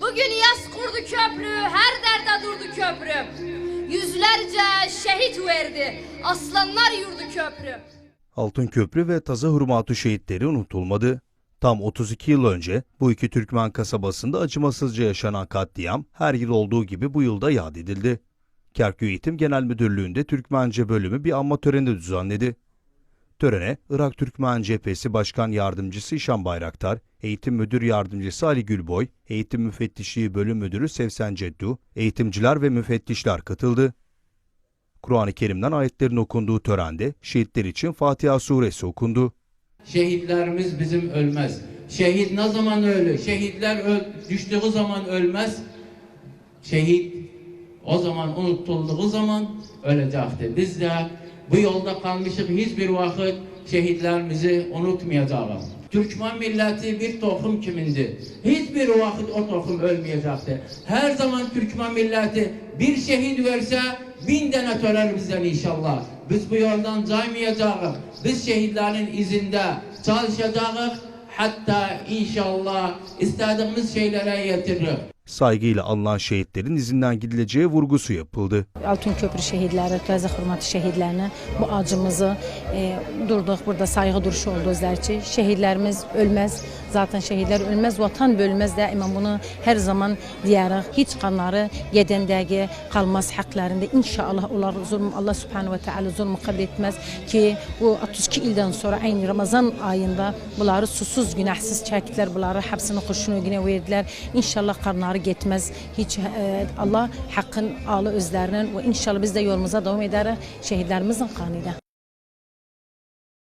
Bugün yas kurdu köprü, her derde durdu köprü. Yüzlerce şehit verdi, aslanlar yurdu köprü. Altın Köprü ve Taza Hurmatı şehitleri unutulmadı. Tam 32 yıl önce bu iki Türkmen kasabasında acımasızca yaşanan katliam her yıl olduğu gibi bu yılda yad edildi. Kerköy Eğitim Genel Müdürlüğü'nde Türkmence bölümü bir anma töreni düzenledi. Törene Irak Türkmen Cephesi Başkan Yardımcısı İşan Bayraktar, Eğitim Müdür Yardımcısı Ali Gülboy, Eğitim Müfettişliği Bölüm Müdürü Sevsen Ceddu, eğitimciler ve müfettişler katıldı. Kur'an-ı Kerim'den ayetlerin okunduğu törende şehitler için Fatiha suresi okundu. Şehitlerimiz bizim ölmez. Şehit ne zaman ölür? Şehitler öl, düştüğü zaman ölmez. Şehit o zaman unutulduğu zaman ölecekti. Biz de bu yolda kalmışık hiçbir vakit şehitlerimizi unutmayacağız. Türkmen milleti bir tohum kimindi. Hiçbir vakit o tohum ölmeyecekti. Her zaman Türkmen milleti bir şehit verse bin tane törer bizden inşallah. Biz bu yoldan caymayacağız. Biz şehitlerin izinde çalışacağız. Hatta inşallah istediğimiz şeylere yetiririz. Saygıyla anılan şehitlerin izinden gidileceği vurgusu yapıldı. Altın Köprü şehidləri, Qəzə Xurmatı şehidlərinə bu acımızı e, durduq burada sayğı duruşu oldu özləri için. Şehidlərimiz ölməz, zaten şehidlər ölməz, vatan bölməz də imam bunu hər zaman deyərik. Heç qanları gedəndəgi qalmaz haqqlarında inşallah onlar zulm Allah Subhanahu ve Teala zulmü qəbul etməz ki bu 32 ildən sonra aynı Ramazan ayında bunları susuz günahsız çəkdilər, bunları həbsini kurşunu günə verdilər. İnşallah qarnları getməz. Heç e, Allah haqqın alı özlərindən və inşallah biz də yolumuza davam edərik şəhidlərimizin qanı ilə.